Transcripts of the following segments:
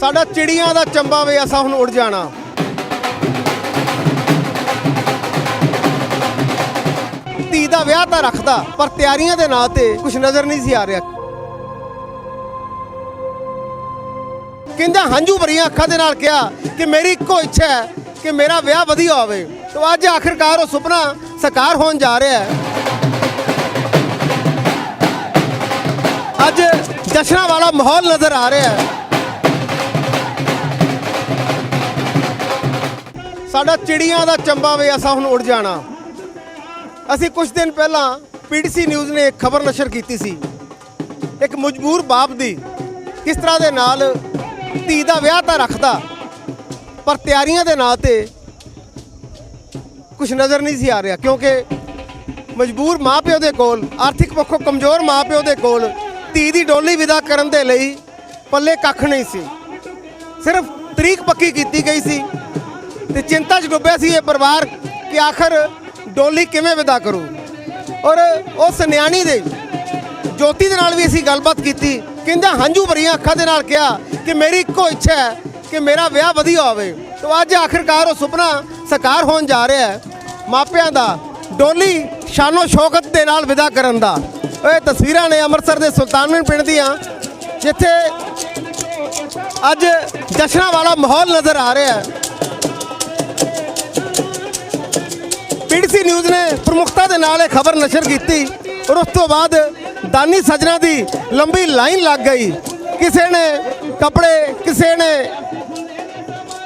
ਸਾਡਾ ਚਿੜੀਆਂ ਦਾ ਚੰਬਾ ਵੇ, ਅਸਾਂ ਹੁਣ ਉੱਡ ਜਾਣਾ। ਧੀ ਦਾ ਵਿਆਹ ਤਾਂ ਰੱਖਦਾ, ਪਰ ਤਿਆਰੀਆਂ ਦੇ ਨਾਂ ਤੇ ਕੁਝ ਨਜ਼ਰ ਨਹੀਂ ਸੀ ਆ ਰਿਹਾ। ਕਹਿੰਦਾ ਹੰਝੂ ਭਰੀਆਂ ਅੱਖਾਂ ਦੇ ਨਾਲ ਕਿਹਾ ਕਿ ਮੇਰੀ ਇੱਕੋ ਇੱਛਾ ਹੈ ਕਿ ਮੇਰਾ ਵਿਆਹ ਵਧੀਆ ਹੋਵੇ। ਤੇ ਅੱਜ ਆਖਿਰਕਾਰ ਉਹ ਸੁਪਨਾ ਸਾਕਾਰ ਹੋਣ ਜਾ ਰਿਹਾ ਹੈ। ਅੱਜ ਜਸ਼ਨਾਂ ਵਾਲਾ ਮਾਹੌਲ ਨਜ਼ਰ ਆ ਰਿਹਾ ਹੈ। ਸਾਡਾ ਚਿੜੀਆਂ ਦਾ ਚੰਬਾ ਵੇ ਅਸਾਂ ਹੁਣ ਉੱਡ ਜਾਣਾ। ਅਸੀਂ ਕੁਝ ਦਿਨ ਪਹਿਲਾਂ ਪੀਟੀਸੀ ਨਿਊਜ਼ ਨੇ ਇੱਕ ਖਬਰ ਨਸ਼ਰ ਕੀਤੀ ਸੀ। ਇੱਕ ਮਜਬੂਰ ਬਾਪ ਦੀ, ਕਿਸ ਤਰ੍ਹਾਂ ਦੇ ਨਾਲ ਧੀ ਦਾ ਵਿਆਹ ਤਾਂ ਰੱਖਦਾ, ਪਰ ਤਿਆਰੀਆਂ ਦੇ ਨਾਂ ਤੇ ਕੁਝ ਨਜ਼ਰ ਨਹੀਂ ਸੀ ਆ ਰਿਹਾ, ਕਿਉਂਕਿ ਮਜਬੂਰ ਮਾਪਿਓ ਦੇ ਕੋਲ, ਆਰਥਿਕ ਪੱਖੋਂ ਕਮਜ਼ੋਰ ਮਾਪਿਓ ਦੇ ਕੋਲ ਧੀ ਦੀ ਡੋਲੀ ਵਿਦਾ ਕਰਨ ਦੇ ਲਈ ਪੱਲੇ ਕੱਖ ਨਹੀਂ ਸੀ। ਸਿਰਫ ਤਰੀਕ ਪੱਕੀ ਕੀਤੀ ਗਈ ਸੀ। ਤੇ ਚਿੰਤਾ 'ਚ ਡੁੱਬਿਆ ਸੀ ਇਹ ਪਰਿਵਾਰ ਕਿ ਆਖਰ ਡੋਲੀ ਕਿਵੇਂ ਵਿਦਾ ਕਰੂ। ਔਰ ਉਸ ਨਿਆਣੀ ਦੇ ਜੋਤੀ ਦੇ ਨਾਲ ਵੀ ਅਸੀਂ ਗੱਲਬਾਤ ਕੀਤੀ। ਕਹਿੰਦਾ ਹੰਝੂ ਭਰੀਆਂ ਅੱਖਾਂ ਦੇ ਨਾਲ ਕਿਹਾ ਕਿ ਮੇਰੀ ਇੱਕੋ ਇੱਛਾ ਹੈ ਕਿ ਮੇਰਾ ਵਿਆਹ ਵਧੀਆ ਹੋਵੇ। ਤੇ ਅੱਜ ਆਖਿਰਕਾਰ ਉਹ ਸੁਪਨਾ ਸਾਕਾਰ ਹੋਣ ਜਾ ਰਿਹਾ ਹੈ ਮਾਪਿਆਂ ਦਾ ਡੋਲੀ ਸ਼ਾਨੋ ਸ਼ੌਕਤ ਦੇ ਨਾਲ ਵਿਦਾ ਕਰਨ ਦਾ। ਇਹ ਤਸਵੀਰਾਂ ਨੇ ਅੰਮ੍ਰਿਤਸਰ ਦੇ ਸੁਲਤਾਨਵਿੰਡ ਪਿੰਡ ਦੀਆਂ, ਜਿੱਥੇ ਅੱਜ ਜਸ਼ਨਾਂ ਵਾਲਾ ਮਾਹੌਲ ਨਜ਼ਰ ਆ ਰਿਹਾ ਹੈ। ਪੀਡੀਸੀ ਨਿਊਜ਼ ਨੇ ਪ੍ਰਮੁਖਤਾ ਦੇ ਨਾਲ ਇਹ ਖਬਰ ਨਸ਼ਰ ਕੀਤੀ ਔਰ ਉਸ ਤੋਂ ਬਾਅਦ ਦਾਨੀ ਸੱਜਣਾ ਦੀ ਲੰਬੀ ਲਾਈਨ ਲੱਗ ਗਈ। ਕਿਸੇ ਨੇ ਕੱਪੜੇ, ਕਿਸੇ ਨੇ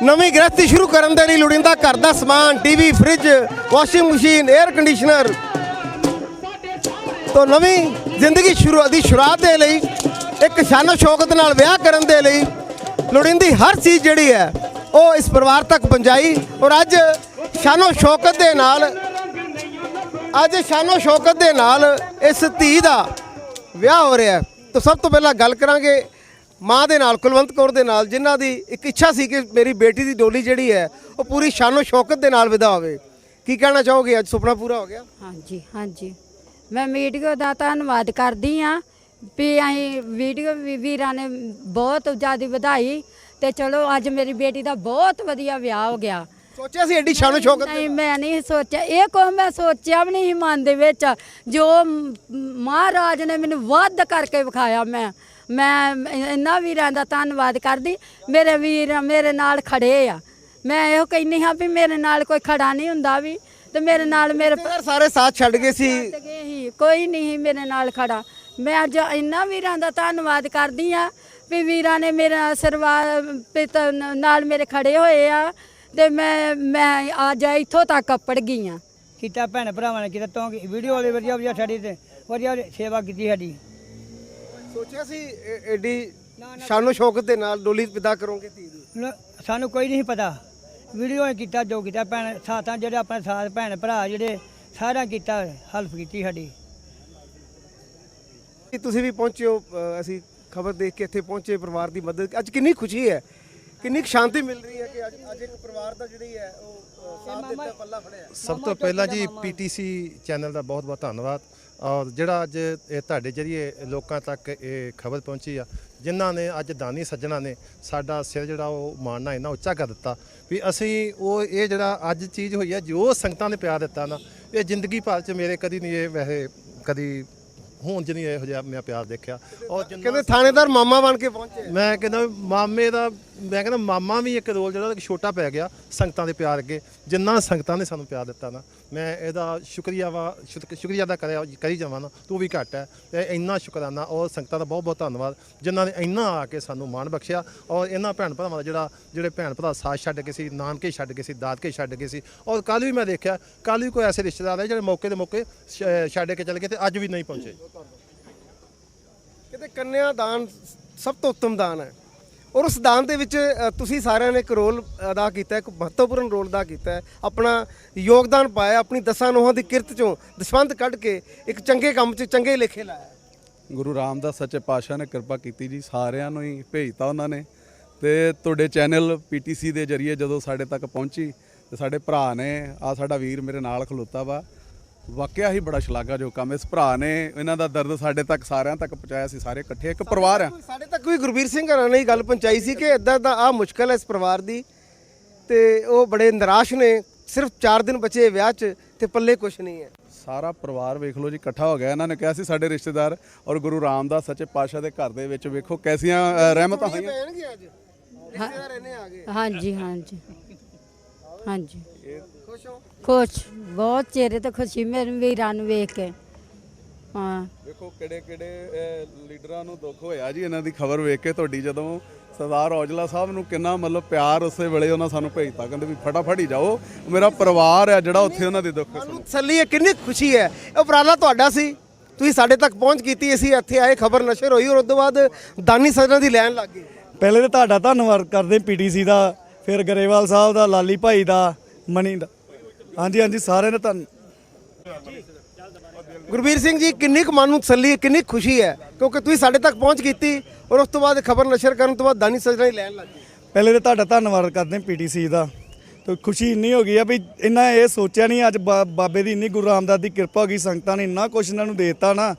ਨਵੀਂ ਗ੍ਰਸਤੀ ਸ਼ੁਰੂ ਕਰਨ ਦੇ ਲਈ ਲੋੜੀਂਦਾ ਘਰ ਦਾ ਸਮਾਨ, TV, fridge, washing machine air conditioner ਤੋਂ ਨਵੀਂ ਜ਼ਿੰਦਗੀ ਸ਼ੁਰੂ ਦੀ ਸ਼ੁਰੂਆਤ ਦੇ ਲਈ, ਇੱਕ ਸ਼ਾਨੋ ਸ਼ੌਕਤ ਨਾਲ ਵਿਆਹ ਕਰਨ ਦੇ ਲਈ ਲੋੜੀਂਦੀ ਹਰ ਚੀਜ਼ ਜਿਹੜੀ ਹੈ, ਉਹ ਇਸ ਪਰਿਵਾਰ ਤੱਕ ਪਹੁੰਚਾਈ ਔਰ ਅੱਜ ਸ਼ਾਨੋ ਸ਼ੌਕਤ ਦੇ ਨਾਲ ਅੱਜ ਸ਼ਾਨੋ ਸ਼ੌਕਤ ਦੇ ਨਾਲ ਇਸ ਧੀ ਦਾ ਵਿਆਹ ਹੋ ਰਿਹਾ ਹੈ। ਤਾਂ ਸਭ ਤੋਂ ਪਹਿਲਾਂ ਗੱਲ ਕਰਾਂਗੇ ਮਾਂ ਦੇ ਨਾਲ, ਕੁਲਵੰਤ ਕੌਰ ਦੇ ਨਾਲ, ਜਿਨ੍ਹਾਂ ਦੀ ਇੱਕ ਇੱਛਾ ਸੀ ਕਿ ਮੇਰੀ ਬੇਟੀ ਦੀ ਡੋਲੀ ਜਿਹੜੀ ਹੈ, ਉਹ ਪੂਰੀ ਸ਼ਾਨੋ ਸ਼ੌਕਤ ਦੇ ਨਾਲ ਵਿਦਾ ਹੋਵੇ। ਕੀ ਕਹਿਣਾ ਚਾਹੋਗੇ? ਅੱਜ ਸੁਪਨਾ ਪੂਰਾ ਹੋ ਗਿਆ। ਹਾਂਜੀ ਹਾਂਜੀ। ਮੈਂ ਮੀਡੀਆ ਦਾ ਧੰਨਵਾਦ ਕਰਦੀ ਆ ਵੀ ਅਸੀਂ ਵੀਡੀਓ ਵੀ ਵੀਰਾਂ ਨੇ ਬਹੁਤ ਜ਼ਿਆਦਾ ਵਧਾਈ ਤੇ ਚਲੋ ਅੱਜ ਮੇਰੀ ਬੇਟੀ ਦਾ ਬਹੁਤ ਵਧੀਆ ਵਿਆਹ ਹੋ ਗਿਆ। ਸੋਚਿਆ ਸੀ ਐਡੀ ਸ਼ਾਨੋ ਸ਼ੌਕਤ ਨਹੀਂ ਮੈਂ ਨਹੀਂ ਸੋਚਿਆ। ਇਹ ਕੋ ਮੈਂ ਸੋਚਿਆ ਵੀ ਨਹੀਂ ਮਨ ਦੇ ਵਿੱਚ। ਜੋ ਮਹਾਰਾਜ ਨੇ ਮੈਨੂੰ ਵੱਧ ਕਰਕੇ ਵਿਖਾਇਆ ਮੈਂ। ਮੈਂ ਇਹਨਾਂ ਵੀਰਾਂ ਦਾ ਧੰਨਵਾਦ ਕਰਦੀ। ਮੇਰੇ ਵੀਰ ਮੇਰੇ ਨਾਲ ਖੜੇ ਆ। ਮੈਂ ਇਹੋ ਕਹਿੰਦੀ ਹਾਂ ਵੀ ਮੇਰੇ ਨਾਲ ਕੋਈ ਖੜਾ ਨਹੀਂ ਹੁੰਦਾ ਵੀ। ਤੇ ਮੇਰੇ ਨਾਲ ਮੇਰੇ ਸਾਰੇ ਸਾਥ ਛੱਡ ਗਏ ਸੀ। ਕੋਈ ਨਹੀਂ ਮੇਰੇ ਨਾਲ ਖੜਾ। ਮੈਂ ਅੱਜ ਇਹਨਾਂ ਵੀਰਾਂ ਦਾ ਧੰਨਵਾਦ ਕਰਦੀ ਆ ਵੀ ਵੀਰਾਂ ਨੇ ਮੇਰਾ ਆਸ਼ੀਰਵਾਦ ਨਾਲ ਮੇਰੇ ਖੜੇ ਹੋਏ ਆ। ਤੇ ਮੈਂ ਮੈਂ ਅੱਜ ਇੱਥੋਂ ਤੱਕ ਅੱਪੜ ਗਈ ਆ ਕੀਤਾ ਭੈਣ ਭਰਾਵਾਂ ਨੇ ਕੀਤਾ ਤੋਂ ਵੀਡੀਓ ਵਾਲੇ ਵਧੀਆ ਵਧੀਆ ਸਾਡੀ ਤੇ ਵਧੀਆ ਸੇਵਾ ਕੀਤੀ ਸਾਡੀ। ਸੋਚਿਆ ਸੀ ਐ- ਐਡੀ ਸ਼ਾਨੋ ਸ਼ੌਕਤ ਦੇ ਨਾਲ ਡੋਲੀ ਵਿਦਾ ਕਰੋਗੇ ਧੀ ਦੀ। ਲ- ਸਾਨੂੰ ਕੋਈ ਨਹੀਂ ਪਤਾ। ਵੀਡੀਓ ਨੇ ਕੀਤਾ ਜੋ ਕੀਤਾ ਭੈਣ ਸਾਥਾਂ ਜਿਹੜੇ ਆਪਣੇ ਸਾਥ ਭੈਣ ਭਰਾ ਜਿਹੜੇ ਸਾਰਿਆਂ ਕੀਤਾ ਹੈਲਪ ਕੀਤੀ ਸਾਡੀ। ਕੀ ਤੁਸੀਂ ਵੀ ਪਹੁੰਚੇ ਹੋ? ਅ, ਅਸੀਂ ਖਬਰ ਦੇਖ ਕੇ ਇੱਥੇ ਪਹੁੰਚੇ ਪਰਿਵਾਰ ਦੀ ਮਦਦ ਅੱਜ ਕਿੰਨੀ ਖੁਸ਼ੀ ਹੈ? ਕਿੰਨੀ ਕੁ ਸ਼ਾਂਤੀ ਮਿਲ ਰਹੀ ਹੈ ਕਿ ਅੱਜ ਅੱਜ ਇੱਕ ਪਰਿਵਾਰ ਦਾ ਜਿਹੜੀ ਹੈ ਉਹ ਅ, ਸਾਥ ਦਿੱਤਾ ਪੱਲਾ ਫੜਿਆ। ਸਭ ਤੋਂ ਪਹਿਲਾਂ ਜੀ ਪੀਟੀਸੀ ਚੈਨਲ ਦਾ ਬਹੁਤ ਬਹੁਤ ਧੰਨਵਾਦ। ਔਰ ਜਿਹੜਾ ਅੱਜ ਇਹ ਤੁਹਾਡੇ ਜਰੀਏ ਲੋਕਾਂ ਤੱਕ ਇਹ ਖਬਰ ਪਹੁੰਚੀ ਆ ਜਿਨ੍ਹਾਂ ਨੇ ਅੱਜ ਦਾਨੀ ਸੱਜਣਾ ਨੇ ਸਾਡਾ ਸਿਰ ਜਿਹੜਾ ਉਹ ਮਾਣਨਾ ਇੰਨਾ ਉੱਚਾ ਕਰ ਦਿੱਤਾ ਵੀ ਅਸੀਂ ਉਹ ਇਹ ਜਿਹੜਾ ਅੱਜ ਚੀਜ਼ ਹੋਈ ਆ ਜੋ ਸੰਗਤਾਂ ਨੇ ਪਿਆਰ ਦਿੱਤਾ ਨਾ ਇਹ ਜ਼ਿੰਦਗੀ ਭਰ ਚ ਮੇਰੇ ਕਦੀ ਨਹੀਂ ਇਹ ਵੈਸੇ ਕਦੀ ਹੁਣ ਜਨੀ ਇਹੋ ਜਿਹਾ ਮੈਂ ਪਿਆਰ ਦੇਖਿਆ। ਔਰ ਜਿੰਨਾ ਕਹਿੰਦੇ ਥਾਣੇਦਾਰ ਮਾਮਾ ਬਣ ਕੇ ਪਹੁੰਚੇ। ਮੈਂ ਕਹਿੰਦਾ ਮਾਮੇ ਦਾ ਮੈਂ ਕਹਿੰਦਾ ਮਾਮਾ ਵੀ ਇੱਕ ਰੋਲ ਜਿਹੜਾ ਇੱਕ ਛੋਟਾ ਪੈ ਗਿਆ ਸੰਗਤਾਂ ਦੇ ਪਿਆਰ ਅੱਗੇ, ਜਿੰਨਾ ਸੰਗਤਾਂ ਨੇ ਸਾਨੂੰ ਪਿਆਰ ਦਿੱਤਾ ਨਾ, ਮੈਂ ਇਹਦਾ ਸ਼ੁਕਰੀਆ ਵਾ, ਸ਼ੁਕ- ਸ਼ੁਕਰੀਆ ਅਦਾ ਕਰਿਆ, ਕਰੀ ਜਾਵਾਂ ਨਾ, ਤੂੰ ਵੀ ਘੱਟ ਹੈ ਤੇ ਇੰਨਾ ਸ਼ੁਕਰਾਨਾ, ਔਰ ਸੰਗਤਾਂ ਦਾ ਬਹੁਤ ਬਹੁਤ ਧੰਨਵਾਦ, ਜਿਨ੍ਹਾਂ ਨੇ ਇੰਨਾ ਆ ਕੇ ਸਾਨੂੰ ਮਾਣ ਬਖਸ਼ਿਆ, ਔਰ ਇਹਨਾਂ ਭੈਣ ਭਰਾਵਾਂ ਦਾ ਜਿਹੜਾ, ਜਿਹੜੇ ਭੈਣ ਭਰਾ ਸਾਥ ਛੱਡ ਕੇ ਸੀ, ਨਾਨਕੇ ਛੱਡ ਕੇ ਸੀ, ਦਾਦਕੇ ਛੱਡ ਕੇ ਸੀ, ਔਰ ਕੱਲ ਵੀ ਮੈਂ ਦੇਖਿਆ ਕੱਲ ਵੀ ਕੋਈ ਐਸੇ ਰਿਸ਼ਤੇਦਾਰ ਹੈ ਜਿਹੜੇ ਮੌਕੇ ਦੇ ਮੌਕੇ ਛ- ਛੱਡ ਕੇ ਚਲੇ ਗਏ ਤੇ ਅੱਜ ਵੀ ਨਹੀਂ ਪਹੁੰਚੇ। ਕਹਿੰਦੇ ਕੰਨਿਆ ਦਾਨ ਸਭ ਤੋਂ ਉੱਤਮ ਦਾਨ ਹੈ। ਔਰ ਉਸ ਦਾਨ ਦੇ ਵਿੱਚ ਤੁਸੀਂ ਸਾਰਿਆਂ ਨੇ ਇੱਕ ਰੋਲ ਅਦਾ ਕੀਤਾ, ਇੱਕ ਮਹੱਤਵਪੂਰਨ ਰੋਲ ਅਦਾ ਕੀਤਾ ਆਪਣਾ ਯੋਗਦਾਨ ਪਾਇਆ, ਆਪਣੀ ਦਸਾਂ ਨੋਹਾਂ ਦੀ ਕਿਰਤ ਚੋਂ ਦਸ਼ਵੰਧ ਕੱਢ ਕੇ ਇੱਕ ਚੰਗੇ ਕੰਮ 'ਚ ਚੰਗੇ ਲੇਖੇ ਲਾਇਆ। ਗੁਰੂ ਰਾਮਦਾਸ ਸੱਚੇ ਪਾਤਸ਼ਾਹ ਨੇ ਕਿਰਪਾ ਕੀਤੀ ਜੀ, ਸਾਰਿਆਂ ਨੂੰ ਹੀ ਭੇਜਤਾ ਉਹਨਾਂ ਨੇ। ਤੇ ਤੁਹਾਡੇ ਚੈਨਲ ਪੀਟੀਸੀ ਦੇ ਜਰੀਏ ਜਦੋਂ ਸਾਡੇ ਤੱਕ ਪਹੁੰਚੀ, ਤੇ ਸਾਡੇ ਭਰਾ ਨੇ ਆ ਸਾਡਾ ਵੀਰ ਮੇਰੇ ਨਾਲ ਖਲੋਤਾ ਵਾ। ਵਾਕਿਆ ਹੀ ਬੜਾ ਸ਼ਲਾਘਾਯੋਗ ਕੰਮ ਇਸ ਭਰਾ ਨੇ ਇਹਨਾਂ ਦਾ ਦਰਦ ਸਾਡੇ ਤੱਕ ਸਾਰਿਆਂ ਤੱਕ ਪਹੁੰਚਾਇਆ ਸੀ ਸਾਰੇ ਇਕੱਠੇ ਇੱਕ ਪਰਿਵਾਰ ਆ। ਸਾਡੇ ਤੱਕ ਵੀ ਗੁਰਬੀਰ ਸਿੰਘ ਹਰਾਂ ਨੇ ਇਹ ਗੱਲ ਪਹੁੰਚਾਈ ਸੀ ਕਿ ਇਦਾਂ ਦਾ ਆ ਮੁਸ਼ਕਲ ਹੈ ਇਸ ਪਰਿਵਾਰ ਦੀ ਤੇ ਉਹ ਬੜੇ ਨਿਰਾਸ਼ ਨੇ ਸਿਰਫ 4 ਦਿਨ ਬਚੇ ਵਿਆਹ 'ਚ ਤੇ ਪੱਲੇ ਕੁਝ ਨਹੀਂ ਹੈ। ਸਾਰਾ ਪਰਿਵਾਰ ਵੇਖ ਲਓ ਜੀ ਇਕੱਠਾ ਹੋ ਗਿਆ ਇਹਨਾਂ ਨੇ ਕਿਹਾ ਸੀ ਸਾਡੇ ਰਿਸ਼ਤੇਦਾਰ ਔਰ ਗੁਰੂ ਰਾਮਦਾਸ ਸੱਚੇ ਪਾਤਸ਼ਾਹ ਦੇ ਘਰ ਦੇ ਵਿੱਚ ਵੇਖੋ ਕੈਸੀਆਂ ਰਹਿਮਤਾਂ ਹੋਈਆਂ। ਹਾਂਜੀ ਹਾਂਜੀ। ਹਾਂਜੀ। ਖੁਸ਼ ਹੋ? ਖੁਸ਼ ਬਹੁਤ ਚਿਹਰੇ ਤੇ ਖੁਸ਼ੀ ਮੇਰੇ ਵੀਰਾਂ ਨੂੰ ਵੇਖ ਕੇ। ਹਾਂ। ਵੇਖੋ ਕਿਹੜੇ ਕਿਹੜੇ ਲੀਡਰਾਂ ਨੂੰ ਦੁੱਖ ਹੋਇਆ ਜੀ ਇਹਨਾਂ ਦੀ ਖਬਰ ਵੇਖ ਕੇ ਤੁਹਾਡੀ ਜਦੋਂ ਸਰਦਾਰ ਔਜਲਾ ਸਾਹਿਬ ਨੂੰ ਕਿੰਨਾ ਮਤਲਬ ਪਿਆਰ ਉਸੇ ਵੇਲੇ ਉਹਨਾਂ ਸਾਨੂੰ ਭੇਜਤਾ ਕਹਿੰਦੇ ਵੀ ਫਟਾਫਟ ਹੀ ਜਾਓ ਮੇਰਾ ਪਰਿਵਾਰ ਹੈ ਜਿਹੜਾ ਉੱਥੇ ਉਹਨਾਂ ਦੇ ਦੁੱਖ ਤੁਹਾਨੂੰ ਤਸੱਲੀ ਹੈ ਕਿੰਨੀ ਖੁਸ਼ੀ ਹੈ। ਇਹ ਉਪਰਾਲਾ ਤੁਹਾਡਾ ਸੀ। ਤੁਸੀਂ ਸਾਡੇ ਤੱਕ ਪਹੁੰਚ ਕੀਤੀ ਅਸੀਂ ਇੱਥੇ ਆਏ ਖਬਰ ਨਸ਼ਰ ਹੋਈ ਔਰ ਉਸ ਤੋਂ ਬਾਅਦ ਦਾਨੀ ਸੱਜਣਾ ਦੀ ਲੈਣ ਲੱਗ ਗਏ। ਪਹਿਲੇ ਤਾਂ ਤੁਹਾਡਾ ਧੰਨਵਾਦ ਕਰਦੇ ਪੀਟੀਸੀ ਦਾ ਫਿਰ ਗਰੇਵਾਲ ਸਾਹਿਬ ਦਾ ਲਾਲੀ ਭਾਈ ਦਾ ਮਣੀ ਦਾ। ਹਾਂਜੀ ਹਾਂਜੀ ਸਾਰਿਆਂ ਨੇ ਧੰਨ। ਗੁਰਬੀਰ ਸਿੰਘ ਜੀ ਕਿੰਨੀ ਕੁ ਮਨ ਨੂੰ ਤਸੱਲੀ ਹੈ ਕਿੰਨੀ ਖੁਸ਼ੀ ਹੈ? ਕਿਉਂਕਿ ਤੁਸੀਂ ਸਾਡੇ ਤੱਕ ਪਹੁੰਚ ਕੀਤੀ ਔਰ ਉਸ ਤੋਂ ਬਾਅਦ ਖਬਰ ਨਸ਼ਰ ਕਰਨ ਤੋਂ ਬਾਅਦ ਦਾਨੀ ਸੱਜਣਾ ਦੀ ਲੈਣ ਲੱਗ ਗਏ। ਪਹਿਲੇ ਤਾਂ ਤੁਹਾਡਾ ਧੰਨਵਾਦ ਕਰਦੇ ਪੀਟੀਸੀ ਦਾ। ਤੇ ਖੁਸ਼ੀ ਇੰਨੀ ਹੋ ਗਈ ਆ ਵੀ ਇਹਨਾਂ ਇਹ ਸੋਚਿਆ ਨਹੀਂ ਅੱਜ ਬਾ- ਬਾਬੇ ਦੀ ਇੰਨੀ ਗੁਰੂ ਰਾਮਦਾਸ ਦੀ ਕਿਰਪਾ ਹੋ ਗਈ ਸੰਗਤਾਂ ਨੇ ਇੰਨਾ ਕੁਛ ਇਹਨਾਂ ਨੂੰ ਦੇਤਾ ਨਾ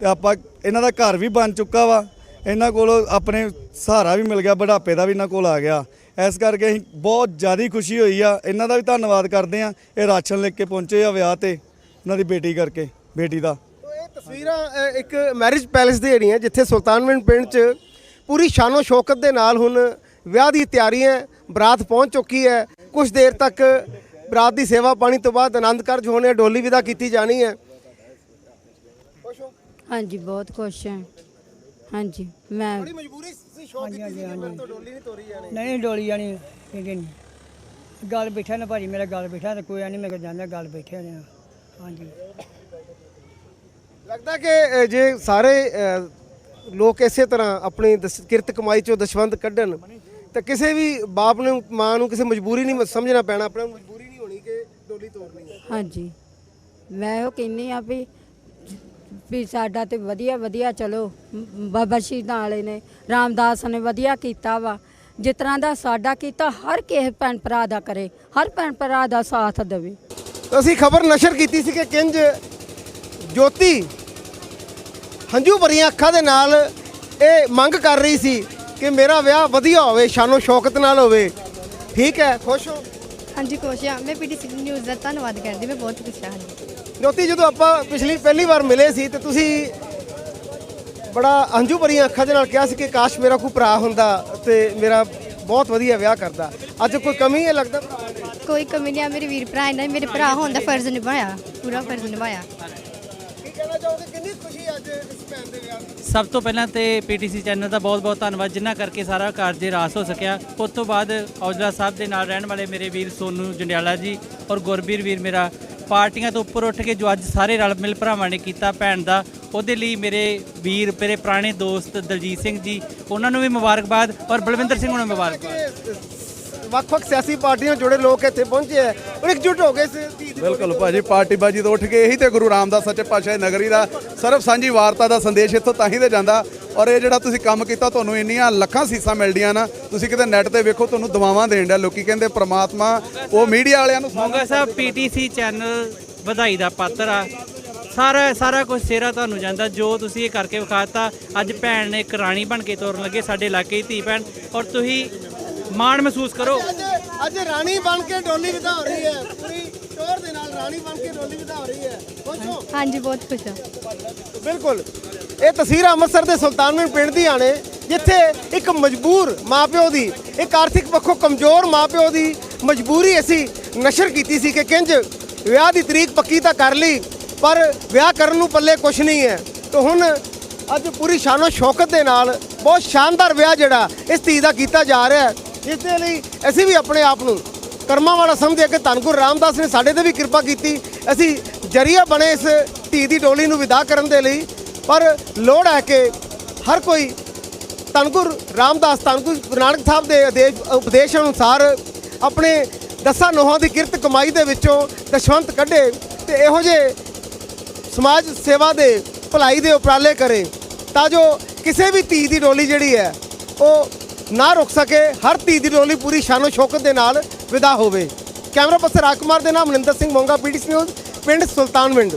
ਤੇ ਆਪਾਂ ਇਹਨਾਂ ਦਾ ਘਰ ਵੀ ਬਣ ਚੁੱਕਾ ਵਾ। ਇਹਨਾਂ ਕੋਲ ਆਪਣੇ ਸਹਾਰਾ ਵੀ ਮਿਲ ਗਿਆ ਬੁਢਾਪੇ ਦਾ ਵੀ ਇਹਨਾਂ ਕੋਲ ਆ ਗਿਆ। ਇਸ ਕਰਕੇ ਅਸੀਂ ਬਹੁਤ ਜ਼ਿਆਦਾ ਖੁਸ਼ੀ ਹੋਈ ਆ। ਇਹਨਾਂ ਦਾ ਵੀ ਧੰਨਵਾਦ ਕਰਦੇ ਆ। ਇਹ ਰਾਸ਼ਨ ਲੈ ਕੇ ਪਹੁੰਚੇ ਆ ਵਿਆਹ ਤੇ ਉਹਨਾਂ ਦੀ ਬੇਟੀ ਕਰਕੇ ਬੇਟੀ ਦਾ। ਇਹ ਤਸਵੀਰਾਂ ਅ, ਇੱਕ ਮੈਰਿਜ ਪੈਲੇਸ ਦੀ ਜਿਹੜੀਆਂ ਜਿੱਥੇ ਸੁਲਤਾਨਵਿੰਡ ਪਿੰਡ 'ਚ ਪੂਰੀ ਸ਼ਾਨੋ ਸ਼ੌਕਤ ਦੇ ਨਾਲ ਹੁਣ ਵਿਆਹ ਦੀ ਤਿਆਰੀਆਂ ਬਰਾਤ ਪਹੁੰਚ ਚੁੱਕੀ ਹੈ। ਕੁਝ ਦੇਰ ਤੱਕ ਬਰਾਤ ਦੀ ਸੇਵਾ ਪਾਣੀ ਤੋਂ ਬਾਅਦ ਆਨੰਦ ਕਾਰਜ ਹੋਣੇ ਡੋਲੀ ਵਿਦਾ ਕੀਤੀ ਜਾਣੀ ਹੈ? ਹਾਂਜੀ ਬਹੁਤ ਖੁਸ਼ ਹਾਂ। ਹਾਂਜੀ ਮੈਂ ਬੜੀ ਮਜਬੂਰੀ ਸੀ ਸ਼ੌਕ ਕੀਤੀ ਸੀ ਕਿ ਮੇਰੇ ਤੋਂ ਡੋਲੀ ਨਹੀਂ ਤੋਰੀ ਜਾਣੀ। ਨਹੀਂ ਡੋਲੀ ਜਾਣੀ ਠੀਕ ਨਹੀਂ ਗੱਲ ਬੈਠਾ ਨਾ ਭਾਜੀ ਮੇਰਾ ਗੱਲ ਬੈਠਾ ਤੇ ਕੋਈ ਨਹੀਂ ਮੈਂ ਕਿਹਾ ਜਾਂਦਾ ਗੱਲ ਬੈਠੇ ਨੇ। ਹਾਂਜੀ। ਲੱਗਦਾ ਕਿ ਅ, ਜੇ ਸਾਰੇ ਅ, ਲੋਕ ਇਸੇ ਤਰ੍ਹਾਂ ਆਪਣੀ ਦਸ- ਕਿਰਤ ਕਮਾਈ ਚੋਂ ਦਸ਼ਵੰਦ ਕੱਢਣ ਤਾਂ ਕਿਸੇ ਵੀ ਬਾਪ ਨੂੰ ਮਾਂ ਨੂੰ ਕਿਸੇ ਮਜਬੂਰੀ ਨਹੀਂ ਸਮਝਣਾ ਪੈਣਾ ਆਪਣਾ ਮਜਬੂਰੀ ਨਹੀਂ ਹੋਣੀ ਕਿ ਡੋਲੀ ਤੋਰਨੀ ਹੈ। ਹਾਂਜੀ। ਮੈਂ ਉਹ ਕਹਿੰਨੀ ਆ ਵੀ ਵੀ ਸਾਡਾ ਤੇ ਵਧੀਆ ਵਧੀਆ ਚਲੋ ਬਾਬਾ ਸ਼ਹੀਦਾਂ ਵਾਲੇ ਨੇ ਰਾਮਦਾਸ ਨੇ ਵਧੀਆ ਕੀਤਾ ਵਾ। ਜਿਸ ਤਰ੍ਹਾਂ ਦਾ ਸਾਡਾ ਕੀਤਾ ਹਰ ਕਿਸੇ ਭੈਣ ਭਰਾ ਦਾ ਕਰੇ ਹਰ ਭੈਣ ਭਰਾ ਦਾ ਸਾਥ ਦੇਵੇ। ਅਸੀਂ ਖਬਰ ਨਸ਼ਰ ਕੀਤੀ ਸੀ ਕਿ ਕਿੰਜ ਜੋਤੀ ਹੰਝੂ ਭਰੀਆਂ ਅੱਖਾਂ ਦੇ ਨਾਲ ਇਹ ਮੰਗ ਕਰ ਰਹੀ ਸੀ ਕਿ ਮੇਰਾ ਵਿਆਹ ਵਧੀਆ ਹੋਵੇ ਸ਼ਾਨੋ ਸ਼ੌਕਤ ਨਾਲ ਹੋਵੇ। ਠੀਕ ਹੈ ਖੁਸ਼ ਹੋ? ਹਾਂਜੀ ਖੁਸ਼ ਹਾਂ। ਮੈਂ ਪੀਟੀਸੀ ਨਿਊਜ਼ ਦਾ ਧੰਨਵਾਦ ਕਰਦੀ ਮੈਂ ਬਹੁਤ ਖੁਸ਼ ਹਾਂ। ਜੋਤੀ ਜਦੋਂ ਆਪਾਂ ਪਿਛਲੀ ਪਹਿਲੀ ਵਾਰ ਮਿਲੇ ਸੀ ਤੇ ਤੁਸੀਂ ਬੜਾ ਹੰਝੂ ਭਰੀਆਂ ਅੱਖਾਂ ਦੇ ਨਾਲ ਕਿਹਾ ਸੀ ਕਿ ਕਾਸ਼ ਮੇਰਾ ਕੋਈ ਭਰਾ ਹੁੰਦਾ ਤੇ ਮੇਰਾ ਬਹੁਤ ਵਧੀਆ ਵਿਆਹ ਕਰਦਾ। ਅੱਜ ਕੋਈ ਕਮੀ ਹੈ ਲੱਗਦਾ? ਕੋਈ ਕਮੀ ਨਹੀਂ ਆ ਮੇਰੇ ਵੀਰ ਭਰਾ ਨੇ ਮੇਰੇ ਭਰਾ ਹੋਣ ਦਾ ਫਰਜ਼ ਨਿਭਾਇਆ ਪੂਰਾ ਫਰਜ਼ ਨਿਭਾਇਆ। ਕੀ ਕਹਿਣਾ ਚਾਹੋਗੇ? ਕਿੰਨੀ ਖੁਸ਼ੀ ਅੱਜ ਇਸ ਭੈਣ ਦੇ ਵਿਆਹ ਦੀ? ਸਭ ਤੋਂ ਪਹਿਲਾਂ ਤੇ ਪੀਟੀਸੀ ਚੈਨਲ ਦਾ ਬਹੁਤ-ਬਹੁਤ ਧੰਨਵਾਦ ਜਿਨ੍ਹਾਂ ਕਰਕੇ ਸਾਰਾ ਕਾਰਜ ਰਾਸ ਹੋ ਸਕਿਆ। ਉਸ ਤੋਂ ਬਾਅਦ ਔਜਲਾ ਸਾਹਿਬ ਦੇ ਨਾਲ ਰਹਿਣ ਵਾਲੇ ਮੇਰੇ ਵੀਰ ਸੋਨੂ ਜੰਡਿਆਲਾ ਜੀ ਔਰ ਗੁਰਬੀਰ ਵੀਰ ਮੇਰਾ ਪਾਰਟੀਆਂ ਤੋਂ ਉੱਪਰ ਉੱਠ ਕੇ ਜੋ ਅੱਜ ਸਾਰੇ ਰਲ ਮਿਲ ਭਰਾਵਾਂ ਨੇ ਕੀਤਾ ਭੈਣ ਦਾ, ਉਹਦੇ ਲਈ ਮੇਰੇ ਵੀਰ, ਮੇਰੇ ਪੁਰਾਣੇ ਦੋਸਤ ਦਲਜੀਤ ਸਿੰਘ ਜੀ, ਉਹਨਾਂ ਨੂੰ ਵੀ ਮੁਬਾਰਕਬਾਦ ਔਰ ਬਲਵਿੰਦਰ ਸਿੰਘ ਨੂੰ ਮੁਬਾਰਕਬਾਦ। ਵੱਖ-ਵੱਖ ਸਿਆਸੀ ਪਾਰਟੀਆਂ ਨਾਲ ਜੁੜੇ ਲੋਕ ਇੱਥੇ ਪਹੁੰਚੇ ਆ। ਔਰ ਇਕਜੁੱਟ ਹੋ ਗਏ ਸੀ ਦੀ ਬਿਲਕੁਲ ਭਾਜੀ ਪਾਰਟੀ ਬਾਜੀ ਤੋਂ ਉੱਠ ਕੇ ਇਹੀ ਤੇ ਗੁਰੂ ਰਾਮਦਾਸ ਸੱਚੇ ਪਾਤਸ਼ਾਹ ਦੀ ਨਗਰੀ ਦਾ ਸਰਬ ਸਾਂਝੀ ਵਾਰਤਾ ਦਾ ਸੰਦੇਸ਼ ਇੱਥੋਂ ਤਾਂ ਹੀ ਤੇ ਜਾਂਦਾ। ਔਰ ਇਹ ਜਿਹੜਾ ਤੁਸੀਂ ਕੰਮ ਕੀਤਾ ਤੁਹਾਨੂੰ ਇੰਨੀਆਂ ਲੱਖਾਂ ਸੀਸਾਂ ਮਿਲਦੀਆਂ ਨਾ ਤੁਸੀਂ ਕਿਤੇ ਨੈਟ ਤੇ ਵੇਖੋ ਤੁਹਾਨੂੰ ਦੁਆਵਾਂ ਦੇਣ ਡਿਆ। ਲੋਕੀ ਕਹਿੰਦੇ ਪ੍ਰਮਾਤਮਾ ਉਹ ਮੀਡੀਆ ਵਾਲਿਆਂ ਨੂੰ ਮੋਂਗਾ ਸਾਹਿਬ ਪੀਟੀਸੀ ਚੈਨਲ ਵਧਾਈ ਦਾ ਪਾਤਰ ਆ। ਸਾਰਾ ਸਾਰਾ ਕੁਝ ਸੇਰਾ ਤੁਹਾਨੂੰ ਜਾਂਦਾ। ਜੋ ਤੁਸੀਂ ਇਹ ਕਰਕੇ ਵਿਖਾਤਾ ਅੱਜ ਭੈਣ ਨੇ ਇੱਕ ਰਾਣੀ ਬਣ ਕੇ ਤੋਰਨ ਲੱਗੇ ਸਾਡੇ ਇਲਾਕੇ ਦੀ ਧੀ ਭੈਣ। ਔਰ ਤੁਸੀਂ ਮਾਣ ਮਹਿਸੂਸ ਕਰੋ। ਅੱਜ ਅੱਜ ਰਾਣੀ ਬਣ ਕੇ ਡੋਲੀ ਹੋ ਰਹੀ ਹੈ। ਪੂਰੀ ਟੋਰ ਦੇ ਨਾਲ ਰਾਣੀ ਬਣ ਕੇ ਡੋਲੀ ਹੋ ਰਹੀ ਹੈ। ਹਾਂਜੀ ਬਹੁਤ ਖੁਸ਼ ਹਾਂ। ਬਿਲਕੁਲ। ਇਹ ਤਸਵੀਰ ਅੰਮ੍ਰਿਤਸਰ ਦੇ ਸੁਲਤਾਨਵਿੰਡ ਪਿੰਡ ਦੀਆਂ ਨੇ ਜਿੱਥੇ ਇੱਕ ਮਜਬੂਰ ਮਾਪਿਓ ਦੀ ਇੱਕ ਆਰਥਿਕ ਪੱਖੋਂ ਕਮਜ਼ੋਰ ਮਾਪਿਓ ਦੀ ਮਜਬੂਰੀ ਅਸੀਂ ਨਸ਼ਰ ਕੀਤੀ ਸੀ ਕਿ ਕਿੰਜ ਵਿਆਹ ਦੀ ਤਰੀਕ ਪੱਕੀ ਤਾਂ ਕਰ ਲਈ ਪਰ ਵਿਆਹ ਕਰਨ ਨੂੰ ਪੱਲੇ ਕੁਝ ਨਹੀਂ ਹੈ। ਤਾਂ ਹੁਣ ਅੱਜ ਪੂਰੀ ਸ਼ਾਨੋ ਸ਼ੌਕਤ ਦੇ ਨਾਲ ਬਹੁਤ ਸ਼ਾਨਦਾਰ ਵਿਆਹ ਜਿਹੜਾ ਇਸ ਧੀ ਦਾ ਕੀਤਾ ਜਾ ਰਿਹਾ ਹੈ। ਇਸ ਦੇ ਲਈ ਅਸੀਂ ਵੀ ਆਪਣੇ ਆਪ ਨੂੰ ਕਰਮਾਂ ਵਾਲਾ ਸਮਝਦੇ ਕਿ ਧੰਨ ਗੁਰੂ ਰਾਮਦਾਸ ਨੇ ਸਾਡੇ ਤੇ ਵੀ ਕਿਰਪਾ ਕੀਤੀ। ਅਸੀਂ ਜਰੀਆ ਬਣੇ ਇਸ ਧੀ ਦੀ ਡੋਲੀ ਨੂੰ ਵਿਦਾ ਕਰਨ ਦੇ ਲਈ। ਪਰ ਲੋੜ ਹੈ ਕਿ ਹਰ ਕੋਈ ਧੰਨ ਗੁਰੂ ਰਾਮਦਾਸ, ਧੰਨ ਗੁਰੂ ਗੁਰੂ ਨਾਨਕ ਸਾਹਿਬ ਦੇ ਆਦੇਸ਼, ਉਪਦੇਸ਼ ਅਨੁਸਾਰ ਆਪਣੇ ਦਸਾਂ ਨੋਹਾਂ ਦੀ ਕਿਰਤ ਕਮਾਈ ਦੇ ਵਿੱਚੋਂ ਦਸ਼ਵੰਤ ਕੱਢੇ ਤੇ ਇਹੋ ਜਿਹੇ ਸਮਾਜ ਸੇਵਾ ਦੇ ਭਲਾਈ ਦੇ ਉਪਰਾਲੇ ਕਰੇ ਤਾਂ ਜੋ ਕਿਸੇ ਵੀ ਧੀ ਦੀ ਡੋਲੀ ਜਿਹੜੀ ਹੈ, ਉਹ ਨਾ ਰੁਕ ਸਕੇ, ਹਰ ਧੀ ਦੀ ਡੋਲੀ ਪੂਰੀ ਸ਼ਾਨੋ ਸ਼ੌਕਤ ਦੇ ਨਾਲ ਵਿਦਾ ਹੋਵੇ। ਕੈਮਰਾ ਪਰਸਨ ਰਾਜਕੁਮਾਰ ਦੇ ਨਾਮ ਮਨਿੰਦਰ ਸਿੰਘ ਮੋਂਗਾ, ਪੀਟੀਸੀ ਨਿਊਜ਼, ਪਿੰਡ ਸੁਲਤਾਨਵਿੰਡ।